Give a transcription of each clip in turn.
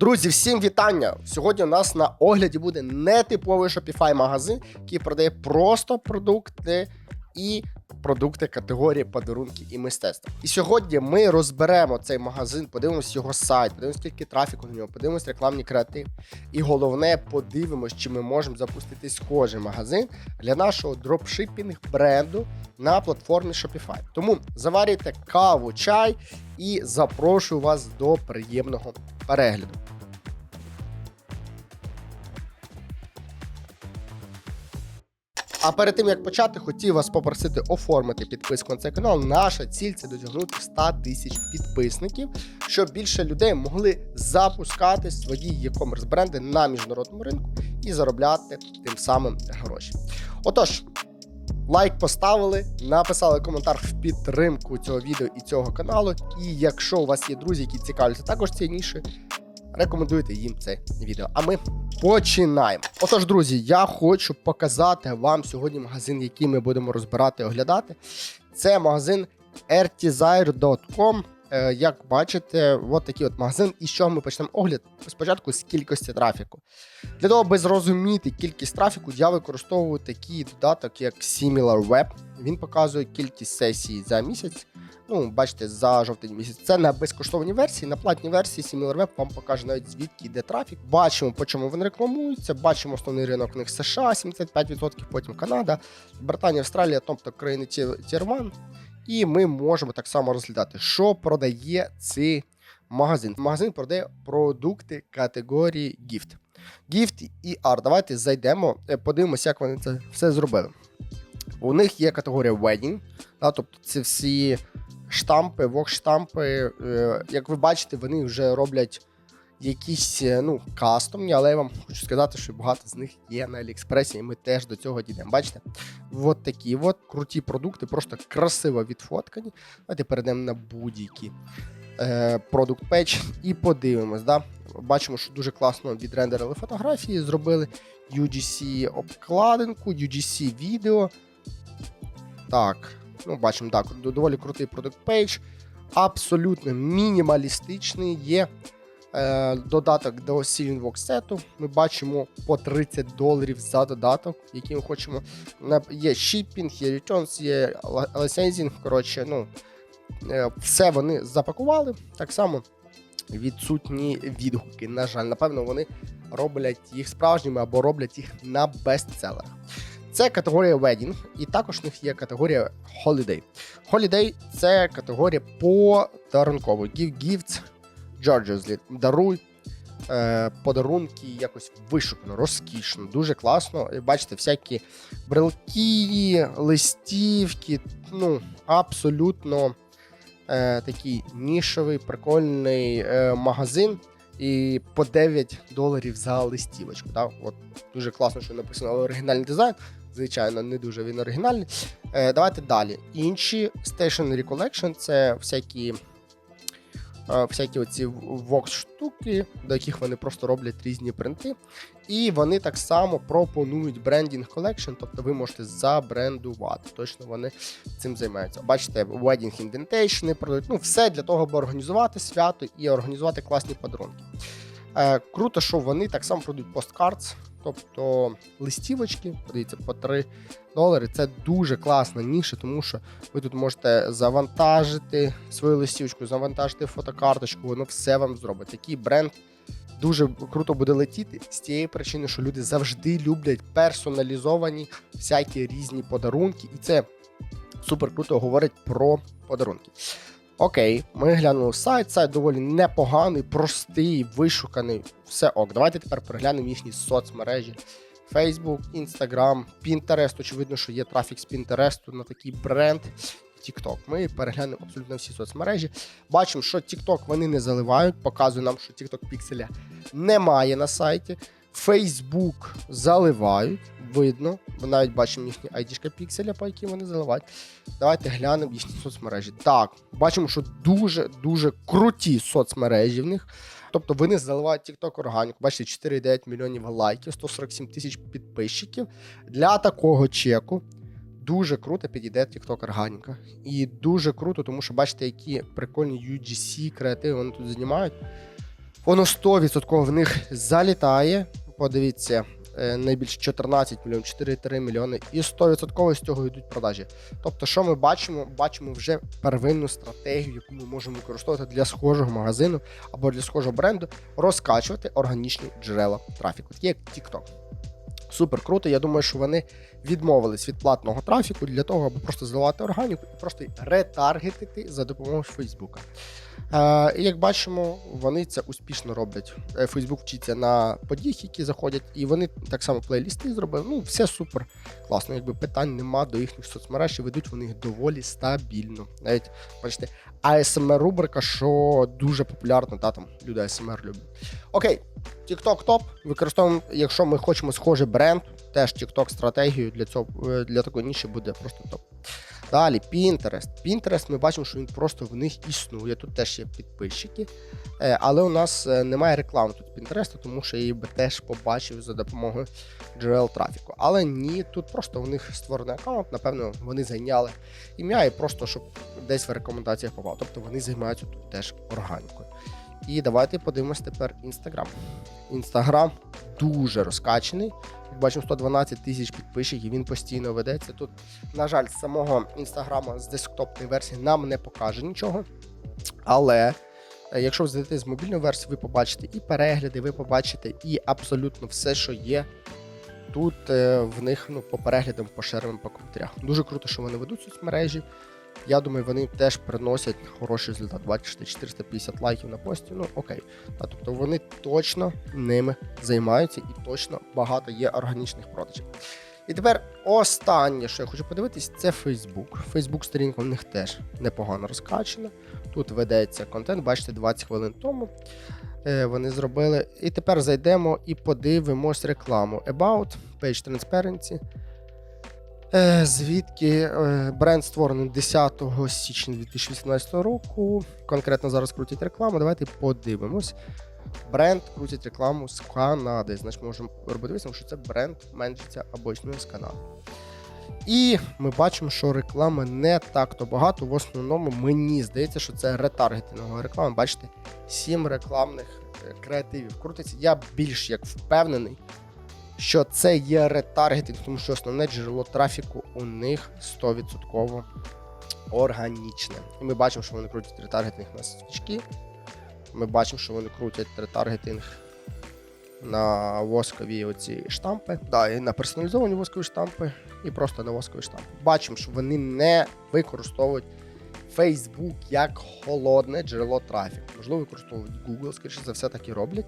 Друзі, всім вітання! Сьогодні у нас на огляді буде нетиповий Shopify магазин, який продає просто продукти і продукти категорії подарунки і мистецтва. І сьогодні ми розберемо цей магазин, подивимося його сайт, подивимося, скільки трафіку на нього, подивимося рекламні креатив. І головне, подивимось, чи ми можемо запустити схожий магазин для нашого дропшипінг бренду на платформі Shopify. Тому заварюйте каву, чай і запрошую вас до приємного перегляду. А перед тим як почати, хотів вас попросити оформити підписку на цей канал. Наша ціль це досягнути 100 тисяч підписників, щоб більше людей могли запускати свої e-commerce бренди на міжнародному ринку і заробляти тим самим гроші. Отож. Лайк поставили, написали коментар в підтримку цього відео і цього каналу. І якщо у вас є друзі, які цікавляться також цією нішою, рекомендуйте їм це відео. А ми починаємо. Отож, друзі, я хочу показати вам сьогодні магазин, який ми будемо розбирати і оглядати. Це магазин rtzair.com. Е, Як бачите, от такий от магазин. І чого ми почнемо огляд? Спочатку з кількості трафіку. Для того, аби зрозуміти кількість трафіку, я використовую такий додаток, як SimilarWeb. Він показує кількість сесій за місяць. Ну, бачите, за жовтень місяць. Це на безкоштовній версії, на платній версії SimilarWeb вам покаже навіть звідки йде трафік. Бачимо, по чому він рекламується. Бачимо основний ринок в них США, 75%, потім Канада, Британія, Австралія, тобто країни 1. І ми можемо так само розглядати, що продає цей магазин. Магазин продає продукти категорії Gift. Gift і Art. Давайте зайдемо, е, подивимося, як вони це все зробили. У них є категорія Wedding, да, тобто це всі штампи, вок-штампи. Е, Як ви бачите, вони вже роблять якісь е, ну, кастомні, але я вам хочу сказати, що багато з них є на Аліекспресі, і ми теж до цього дійдемо. Бачите? От такі от круті продукти, просто красиво відфоткані. Давайте перейдемо на будь-які е, продукт печ і подивимось. Да? Бачимо, що дуже класно відрендерили фотографії, зробили UGC обкладинку, UGC відео. Так, ну бачимо, так, доволі крутий продукт пейдж. Абсолютно мінімалістичний. Є додаток до Vox сету. Ми бачимо по 30 доларів за додаток, який ми хочемо. Є shipping, є returns, є licensing, Коротше, ну, е, все вони запакували. Так само відсутні відгуки. На жаль, напевно, вони роблять їх справжніми або роблять їх на бестселерах. Це категорія Wedding, і також в них є категорія Holiday. Holiday – це категорія подарунково. Give gifts Georgiously. Даруй е, подарунки якось вишукано, розкішно, дуже класно. Бачите, всякі брелки, листівки. Ну, абсолютно е, такий нішовий, прикольний е, магазин. І по 9 доларів за листівочку. Так? От Дуже класно, що написано оригінальний дизайн. Звичайно, не дуже він оригінальний. Е, Давайте далі. Інші Stationery Collection це всякі всякі оці вокс штуки, до яких вони просто роблять різні принти. І вони так само пропонують брендінг колекшн, тобто ви можете забрендувати. Точно вони цим займаються. Бачите, wedding indentation продають. Ну, все для того, аби організувати свято і організувати класні подарунки. Е, Круто, що вони так само продають посткардс, тобто листівочки, подивіться, по 3 долари. Це дуже класна ніша, тому що ви тут можете завантажити свою листівочку, завантажити фотокарточку, воно все вам зробить. Такий бренд дуже круто буде летіти з тієї причини, що люди завжди люблять персоналізовані всякі різні подарунки, і це супер круто говорить про подарунки. Окей, ми глянули сайт. Сайт доволі непоганий, простий, вишуканий. Все ок. Давайте тепер переглянемо їхні соцмережі. Facebook, Instagram, Pinterest. Очевидно, що є трафік з Pinterest на такий бренд. TikTok. Ми переглянемо абсолютно всі соцмережі. Бачимо, що TikTok вони не заливають. Показує нам, що TikTok пікселя немає на сайті. Facebook заливають, видно. Ми навіть бачимо їхні ID пікселя, по яким вони заливають. Давайте глянемо їхні соцмережі. Так, бачимо, що дуже-дуже круті соцмережі в них. Тобто вони заливають TikTok органіку. Бачите, 4,9 мільйонів лайків, 147 тисяч підписчиків. Для такого чеку дуже круто підійде TikTok органіка. І дуже круто, тому що бачите, які прикольні UGC креативи вони тут знімають. Воно 100% в них залітає. Подивіться, е, найбільше 14 мільйонів, 4,3 мільйони, і 100% з цього йдуть продажі. Тобто, що ми бачимо? Бачимо вже первинну стратегію, яку ми можемо використовувати для схожого магазину або для схожого бренду, розкачувати органічні джерела трафіку, такі як TikTok. Супер круто. Я думаю, що вони відмовились від платного трафіку для того, аби просто заливати органіку і просто ретаргетити за допомогою Фейсбука. Е, і як бачимо, вони це успішно роблять. Е, Фейсбук вчиться на подіях, які заходять, і вони так само плейлісти зробили. Ну, все супер класно. Якби питань нема до їхніх соцмереж, і ведуть вони їх доволі стабільно. Навіть бачите, ASMR рубрика, що дуже популярна, та там люди ASMR люблять. Окей, TikTok топ. Використовуємо, якщо ми хочемо схожий бренд, теж TikTok стратегію для цього е, для такої ніші буде просто топ. Далі, Pinterest. Pinterest ми бачимо, що він просто в них існує. Тут теж є підписчики, Е, але у нас е, немає реклами тут Pinterest, тому що я її би теж побачив за допомогою джерел трафіку. Але ні, тут просто у них створений аккаунт, напевно, вони зайняли ім'я і просто щоб десь в рекомендаціях попав. Тобто вони займаються тут теж органікою. І давайте подивимось тепер Інстаграм. Інстаграм дуже розкачений. Як бачимо, 112 тисяч підписчиків, він постійно ведеться. Тут, на жаль, з самого інстаграма з десктопної версії нам не покаже нічого. Але е, якщо ви з мобільної версії, ви побачите і перегляди, ви побачите і абсолютно все, що є. Тут е, в них ну, по переглядам, по шерам, по коментарях. Дуже круто, що вони ведуть соцмережі. Я думаю, вони теж приносять хороший результат. Бачите, 450 лайків на пості. Ну окей. Та, тобто вони точно ними займаються і точно багато є органічних продажів. І тепер останнє, що я хочу подивитись, це Facebook. Facebook сторінка в них теж непогано розкачана. Тут ведеться контент, бачите, 20 хвилин тому. е, Вони зробили. І тепер зайдемо і подивимось рекламу. About, Page Transparency. Е, Звідки е, бренд створений 10 січня 2018 року. Конкретно зараз крутять рекламу. Давайте подивимось. Бренд крутить рекламу з Канади. Значить, можемо робити висновок, що це бренд меншиться або існує з Канади. І ми бачимо, що реклами не так-то багато. В основному мені здається, що це ретаргетингова реклама. Бачите, 7 рекламних е, креативів крутиться. Я більш як впевнений, що це є ретаргетинг, тому що основне джерело трафіку у них 100% органічне. І ми бачимо, що вони крутять ретаргетинг на свічки. Ми бачимо, що вони крутять ретаргетинг на воскові оці штампи, да, і на персоналізовані воскові штампи, і просто на воскові штампи. Бачимо, що вони не використовують Facebook як холодне джерело трафіку. Можливо, використовують Google, скоріше за все, так і роблять.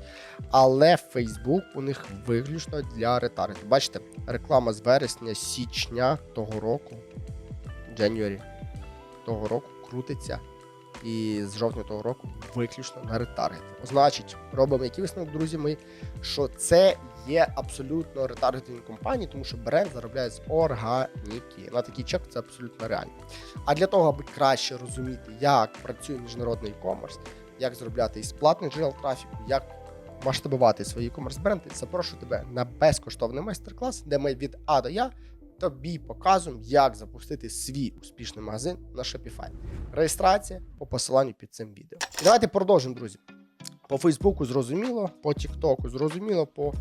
Але Facebook у них виключно для ретаргету. Бачите, реклама з вересня, січня того року, January того року крутиться. І з жовтня того року виключно на ретаргет. Значить, робимо який висновок, друзі мої, що це є абсолютно ретаргетинг компанії, тому що бренд заробляє з органіки. На такий чек це абсолютно реально. А для того, аби краще розуміти, як працює міжнародний e-commerce, як зробляти із платних джерел трафіку, як масштабувати свої e-commerce бренди, запрошую тебе на безкоштовний майстер-клас, де ми від А до Я тобі показуємо, як запустити свій успішний магазин на Shopify. Реєстрація по посиланню під цим відео. Давайте продовжимо, друзі. По Фейсбуку зрозуміло, по Тіктоку зрозуміло, по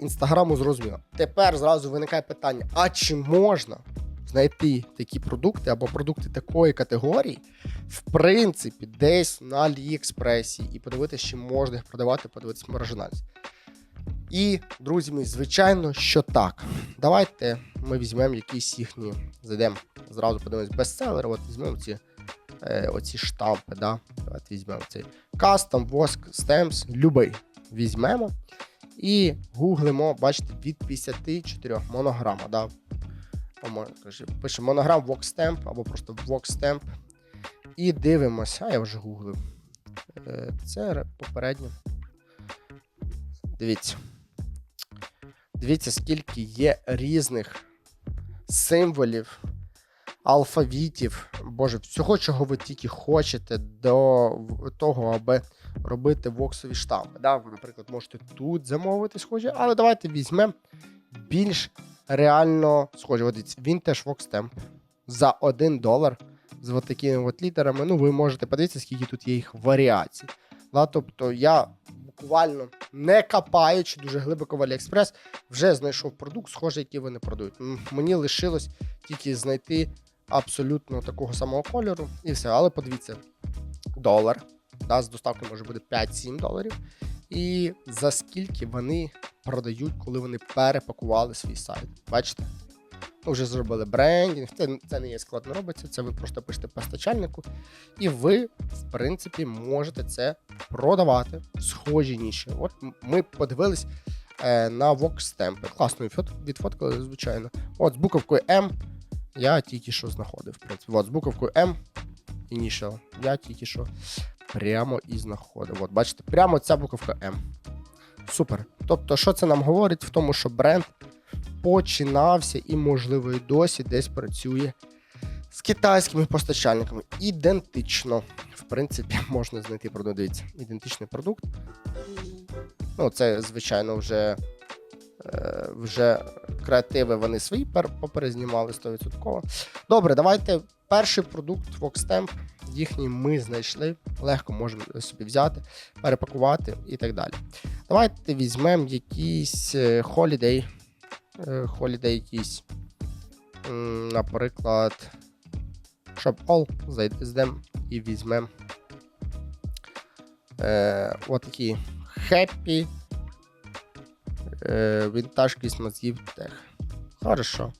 Інстаграму зрозуміло. Тепер зразу виникає питання: а чи можна знайти такі продукти або продукти такої категорії, в принципі, десь на Аліекспресі і подивитися, чи можна їх продавати, подивитися маржинальність. І, друзі мої, звичайно, що так. Давайте ми візьмемо якісь їхні, зайдемо, зразу подивимось бестселери, от візьмемо ці, е, оці штампи, да? Давайте візьмемо цей кастом, воск, стемпс, любий візьмемо і гуглимо, бачите, від 54 монограма. Да? Пишемо монограм Voxstamp або просто Voxstamp. І дивимося, а я вже гуглив. Е, Це ре- попередньо. Дивіться. Дивіться, скільки є різних символів, алфавітів, боже, всього, чого ви тільки хочете до того, аби робити воксові штампи. Да? Ви, наприклад, можете тут замовити схожі, але давайте візьмемо більш реально схожі. От він теж вокстемп за 1 долар з от такими от літерами. Ну, ви можете подивитися, скільки тут є їх варіацій. Да, тобто я буквально не капаючи дуже глибоко в AliExpress, вже знайшов продукт, схожий, який вони продають. Мені лишилось тільки знайти абсолютно такого самого кольору і все. Але подивіться, долар. Да, з доставкою може бути 5-7 доларів. І за скільки вони продають, коли вони перепакували свій сайт. Бачите? Ну, вже зробили брендінг, це, це не є складно робиться, це ви просто пишете постачальнику, і ви, в принципі, можете це продавати схожі ніші. От ми подивились е, на Vox Класно відфот- відфоткали, звичайно. От з буковкою М я тільки що знаходив. В принципі, от з буковкою М initial я тільки що прямо і знаходив. От, бачите, прямо ця буковка М. Супер. Тобто, що це нам говорить? В тому, що бренд починався і, можливо, і досі десь працює з китайськими постачальниками. Ідентично. В принципі, можна знайти продукт. Ідентичний продукт. Ну, це, звичайно, вже, вже креативи вони свої пер- поперезнімали 100%. Добре, давайте перший продукт Voxtemp, їхній ми знайшли. Легко можемо собі взяти, перепакувати і так далі. Давайте візьмемо якийсь е, holiday. е, Holiday якийсь. Наприклад, Shop All. Зайдемо і візьмемо. Е, отакі Happy е, Christmas Gift Tag. Хорошо.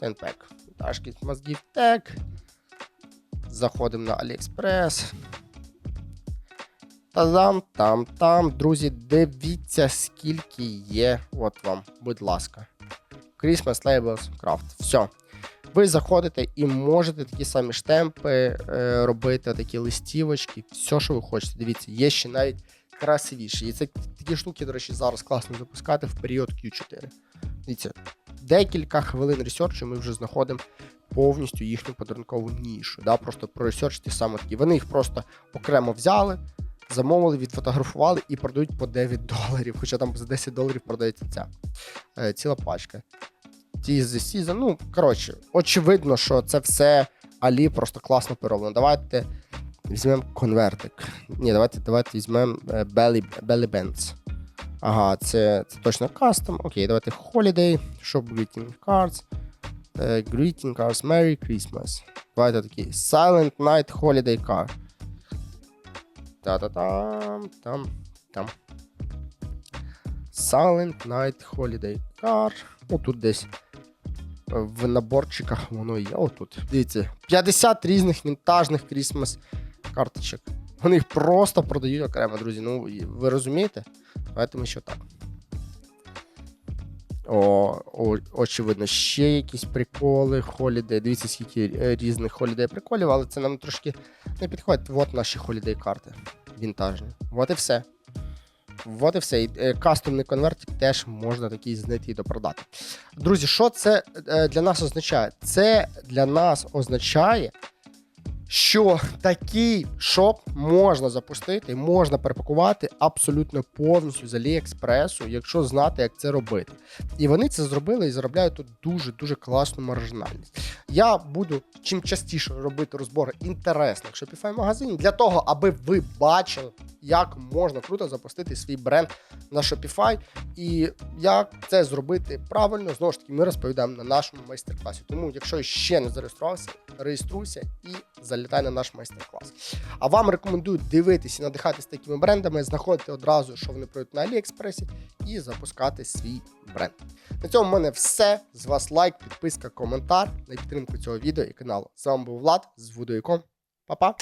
Тенпек. Christmas Gift Tag. Заходимо на AliExpress. Та-дам, там, там. Друзі, дивіться, скільки є. От вам, будь ласка. Christmas Labels Craft. Все. Ви заходите і можете такі самі штемпи е, робити, такі листівочки, все, що ви хочете. Дивіться, є ще навіть красивіші. І це такі штуки, до речі, зараз класно запускати в період Q4. Дивіться, декілька хвилин ресерчу ми вже знаходимо повністю їхню подарункову нішу. Да? Просто проресерчити саме такі. Вони їх просто окремо взяли, замовили, відфотографували і продають по 9 доларів. Хоча там за 10 доларів продається ця е, ціла пачка. Ті з Season, ну, коротше, очевидно, що це все Алі просто класно перероблено. Давайте візьмемо конвертик. Ні, давайте, давайте візьмемо е, Belly, Belly Bands. Ага, це, це точно кастом. Окей, давайте Holiday, Shop Greeting Cards. е, Greeting Cards, Merry Christmas. Давайте такий Silent Night Holiday Card. Та-та-там, там, там. Silent Night Holiday Card. Отут десь в наборчиках воно є. Отут. Дивіться, 50 різних вінтажних крісмас карточок. Вони їх просто продають окремо, друзі. Ну, ви розумієте? Давайте ми ще так. О, о, очевидно, ще якісь приколи, холідей. Дивіться, скільки е, різних холідей приколів, але це нам трошки не підходить. От наші холідей карти вінтажні. От і все. От і все. І е, кастомний конвертик теж можна такий знайти і допродати. Друзі, що це е, для нас означає? Це для нас означає, що такий шоп можна запустити, можна перепакувати абсолютно повністю з Аліекспресу, якщо знати, як це робити. І вони це зробили і заробляють тут дуже-дуже класну маржинальність. Я буду чим частіше робити розбори інтересних Shopify магазинів для того, аби ви бачили, як можна круто запустити свій бренд на Shopify і як це зробити правильно. Знову ж таки, ми розповідаємо на нашому майстер-класі. Тому, якщо ще не зареєструвався, реєструйся і залітай на наш майстер-клас. А вам рекомендую дивитися надихатись такими брендами, знаходити одразу, що вони продають на Аліекспресі, і запускати свій бренд. На цьому в мене все. З вас лайк, підписка, коментар на підтримку цього відео і каналу. З вами був Влад з Вудоїком. Па-па!